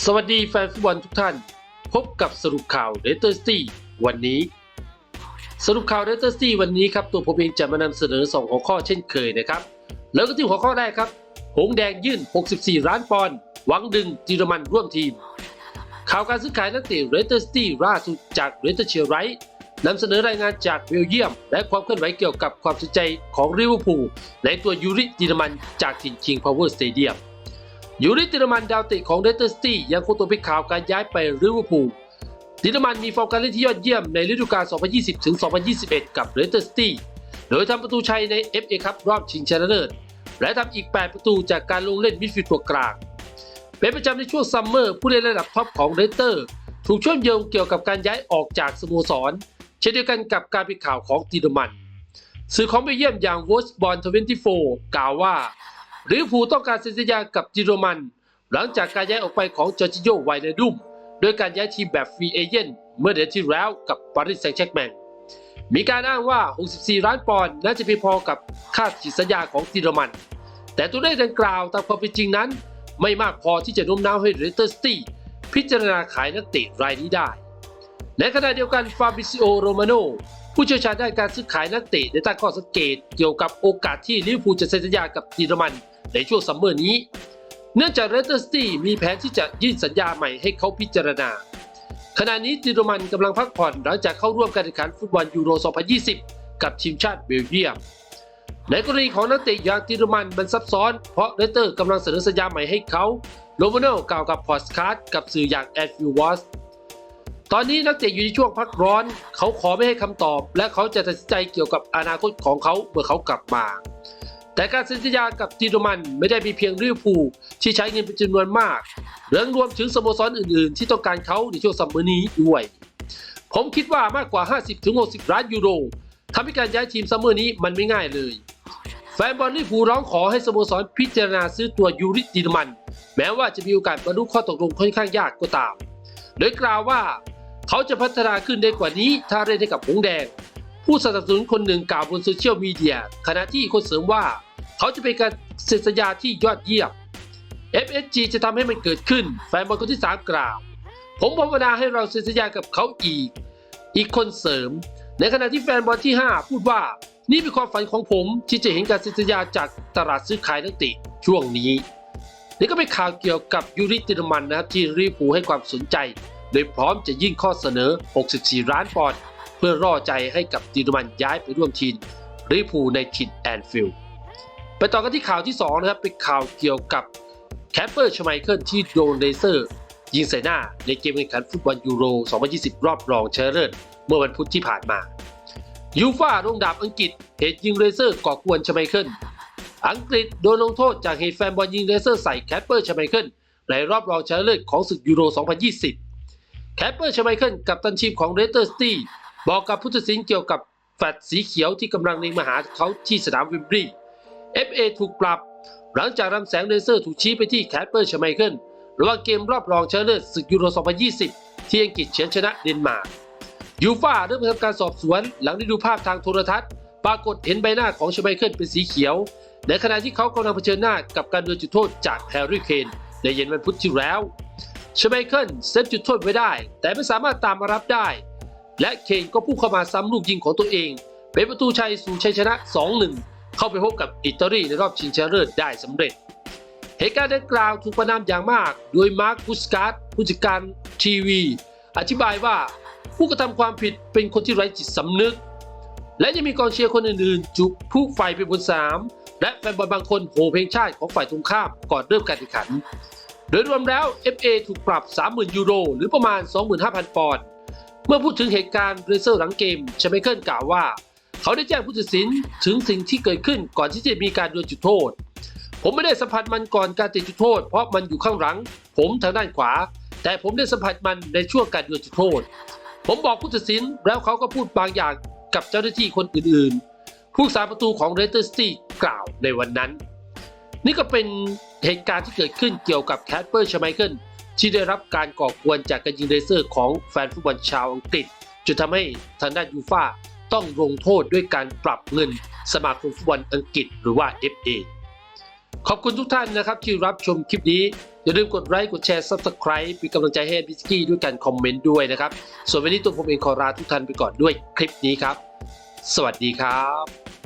สวัสดีแฟนฟุตบอลทุกท่าน พบกับสรุปข่าวเรเตอร์สตี้วันนี้ สรุปข่าวเรเตอร์สตี้วันนี้ครับตัวผมเองจะมานำเสนอ 2 หัวข้อเช่นเคยนะครับ แล้วก็ที่หัวข้อแรกครับ หงแดงยื่น 64 ล้านปอนด์หวังดึงจิรมันร่วมทีม ข่าวการซื้อขายนักเตะเรเตอร์สตี้ล่าสุดจากเรเตอร์เชียร์ไรท์นำเสนอรายงานจากเบลเยียม และความเคลื่อนไหวเกี่ยวกับความสนใจของลิเวอร์พูลในตัวยูริจิรมันจากถิ่นคิงพาวเวอร์สเตเดียม ยูริติรมันดาวเตะของเดสเตอร์สตี้ยังคงตัวเป็นข่าวการย้ายไปลิเวอร์พูลติรมันมีฟอร์มการเล่นที่ยอดเยี่ยมในฤดูกาล 2020-2021 กับเดสเตอร์สตี้โดยทำประตูชัยใน FA คัพรอบชิงชนะเลิศและทำอีก 8 ประตูจากการลงเล่นมิดฟิลด์ตัวกลาง เป็นประจำในช่วงซัมเมอร์ผู้เล่นระดับท็อปของเรสเตอร์ ถูกเชื่อมโยงเกี่ยวกับการย้ายออกจากสโมสร เช่นเดียวกันกับการป็นข่าวของติรมัน สื่อของเบลเยี่ยมอย่าง w o s b o r n 24กล่าวว่า ลิเวอร์พูลต้องการเซ็นสัญญากับจิโรมัน หลังจากการย้ายออกไปของจอร์จิโยไวเนดุมโดยการย้ายทีมแบบฟรีเอเจนต์เมื่อเดือนที่แล้วกับปารีสแซงต์แชร์กแมงมีการอ้างว่า 64 ล้านปอนด์น่าจะเพียงพอกับค่าฉีดสัญญาของจิโรมัน แต่ตัวเลขดังกล่าวตามความเป็นจริงนั้น ไม่มากพอที่จะโน้มน้าวให้เรเตอร์สตี้พิจารณาขายนักเตะรายนี้ได้ ในขณะเดียวกันฟาบิซิโอโรมาโนผู้เชี่ยวชาญด้านการซื้อขายนักเตะได้ตั้งข้อสังเกตเกี่ยวกับโอกาสที่ลิเวอร์พูลจะเซ็นสัญญากับจิโรมัน ในช่วงซัมเมอร์นี้ เนื่องจากเรสเตอร์สตี้มีแผนที่จะยื่นสัญญาใหม่ให้เขาพิจารณา ขณะนี้จิโรมันกำลังพักผ่อนหลังจากเข้าร่วมการแข่งขันฟุตบอลยูโร 2020 กับทีมชาติเบลเยียม ในกรณีของนักเตะอย่างจิโรมันมันซับซ้อน เพราะเรสเตอร์กำลังเสนอสัญญาใหม่ให้เขาโรมาโนกล่าวกับพอดคาสต์กับสื่ออย่างแอดฟิววอสตอนนี้นักเตะอยู่ในช่วงพักร้อน เขาขอไม่ให้คำตอบ และเขาจะตัดสินใจเกี่ยวกับอนาคตของเขาเมื่อเขากลับมา แต่การเซ็นสัญญากับจิโรมันไม่ได้มีเพียงลิเวอร์พูลที่ใช้เงินเป็นจำนวนมากเรื่องรวมถึงสโมสรอื่นๆ ที่ต้องการเขาในช่วงซัมเมอร์นี้ด้วย ผมคิดว่ามากกว่า 50-60 ล้านยูโรทำให้การย้ายทีมซัมเมอร์นี้มันไม่ง่ายเลยแฟนบอลลิพูร้องขอให้สโมสรพิจารณาซื้อตัวยูริจิโรมัน แม้ว่าจะมีโอกาสบรรลุข้อตกลงค่อนข้างยากก็ตาม โดยกล่าวว่า เขาจะพัฒนาขึ้นได้กว่านี้ถ้าเล่นให้กับหงแดง ผู้สนับสนุนคนหนึ่งกล่าวบนโซเชียลมีเดียขณะที่คนเสริมว่า เขาจะเป็นการเซ็นสัญญาที่ยอดเยี่ยม FSG จะทำให้มันเกิดขึ้น แฟนบอลคนที่ 3 กล่าว ผมภาวนาให้เราเซ็นสัญญากับเขาอีก อีกคนเสริม ในขณะที่แฟนบอลที่ 5 พูดว่า นี่เป็นความฝันของผมที่จะเห็นการเซ็นสัญญาจากตลาดซื้อขายนักเตะช่วงนี้ นี่ก็เป็นข่าวเกี่ยวกับยูริติรมันนะครับที่รีฟูให้ความสนใจ โดยพร้อมจะยื่นข้อเสนอ 64 ล้านปอนด์ พื่อร่อใจให้กับติรมันย้ายไปร่วมทีมรีฟูลในถิ่นแอนฟิลด์ไปต่อกันที่ข่าวที่2นะครับเป็นข่าวเกี่ยวกับแคปเปอร์ชไมเคิลที่โดนเลเซอร์ยิงใส่หน้าในเกมแข่งขันฟุตบอลยูโร 2020 รอบรองชนะเลิศเมื่อวันพุธที่ผ่านมายูฟ่าลงดาบอังกฤษเหตุยิงเลเซอร์ก่อกวนชไมเคิลอังกฤษโดนลงโทษจากเหตุแฟนบอลยิงเลเซอร์ใส่แคปเปอร์ชไมเคิลในรอบรองชนะเลิศของศึกยูโร 2020 แคปเปอร์ชไมเคิลกับตันทีมของเรเตอร์สตี้ บอกกับผู้ตัดสินเกี่ยวกับแฟลตสีเขียวที่กำลังเล็งมาหาเขาที่สนามวิมบลี FA ถูกปรับ หลังจากรำแสงเลเซอร์ถูกชี้ไปที่แคปเปอร์ชไมเคิลระหว่างเกมรอบรองชนะเลิศศึกยูโร 2020 ที่อังกฤษเฉือนชนะเดนมาร์กยูฟ่าเริ่มทำการสอบสวน หลังได้ดูภาพทางโทรทัศน์ ปรากฏเห็นใบหน้าของชไมเคิลเป็นสีเขียว ในขณะที่เขากำลังเผชิญหน้ากับการโดนจุดโทษจากแฮร์รี่เคนในเย็นวันพุธที่แล้วชไมเคิลเซฟจุดโทษไว้ได้ แต่ไม่สามารถตามมารับได้ และเคนก็พุ่งเข้ามาซ้ำลูกยิงของตัวเอง เป็นประตูชัยสู่ชัยชนะ 2-1 เข้าไปพบกับอิตาลีในรอบชิงชนะเลิศได้สำเร็จ เหตุการณ์ดังกล่าวถูกประนามอย่างมาก โดยมาร์คบุสการ์ดผู้จัดการทีวี อธิบายว่าผู้กระทำความผิดเป็นคนที่ไร้จิตสำนึก และยังมีกองเชียร์คนอื่นๆ จุผู้ไฟไปบนสามและแฟนบอลบางคนโห่เพลงชาติของฝ่ายตรงข้ามก่อนเริ่มการแข่งขัน โดยรวมแล้ว FA ถูกปรับ 30,000 ยูโร หรือประมาณ 25,000 ปอนด์ เมื่อพูดถึงเหตุการณ์เรเซอร์หลังเกมชไมเคิลกล่าวว่า เขาได้แจ้งผู้ตัดสินถึงสิ่งที่เกิดขึ้นก่อนที่จะมีการดวลจุดโทษ ผมไม่ได้สัมผัสมันก่อนการติดจุดโทษ เพราะมันอยู่ข้างหลัง ผมทางด้านขวา แต่ผมได้สัมผัสมันในช่วงการดวลจุดโทษ ผมบอกผู้ตัดสินแล้วเขาก็พูดบางอย่างกับเจ้าหน้าที่คนอื่นๆ ผู้สาประตูของเรเตอร์สตี้กล่าวในวันนั้น นี่ก็เป็นเหตุการณ์ที่เกิดขึ้นเกี่ยวกับแคทเปอร์ชไมเคิล ที่ได้รับการก่อกวนจากการยิงเลเซอร์ของแฟนฟุตบอลชาวอังกฤษจนทำให้ทางด้านยูฟ่าต้องลงโทษด้วยการปรับเงินสมาคมฟุตบอลอังกฤษหรือว่า FA ขอบคุณทุกท่านนะครับที่รับชมคลิปนี้ อย่าลืมกดไลค์กดแชร์ Subscribe เป็นกำลังใจให้พิสกี้ด้วยการคอมเมนต์ด้วยนะครับ ส่วนวันนี้ตัวผมเองขอลาทุกท่านไปก่อนด้วยคลิปนี้ครับ สวัสดีครับ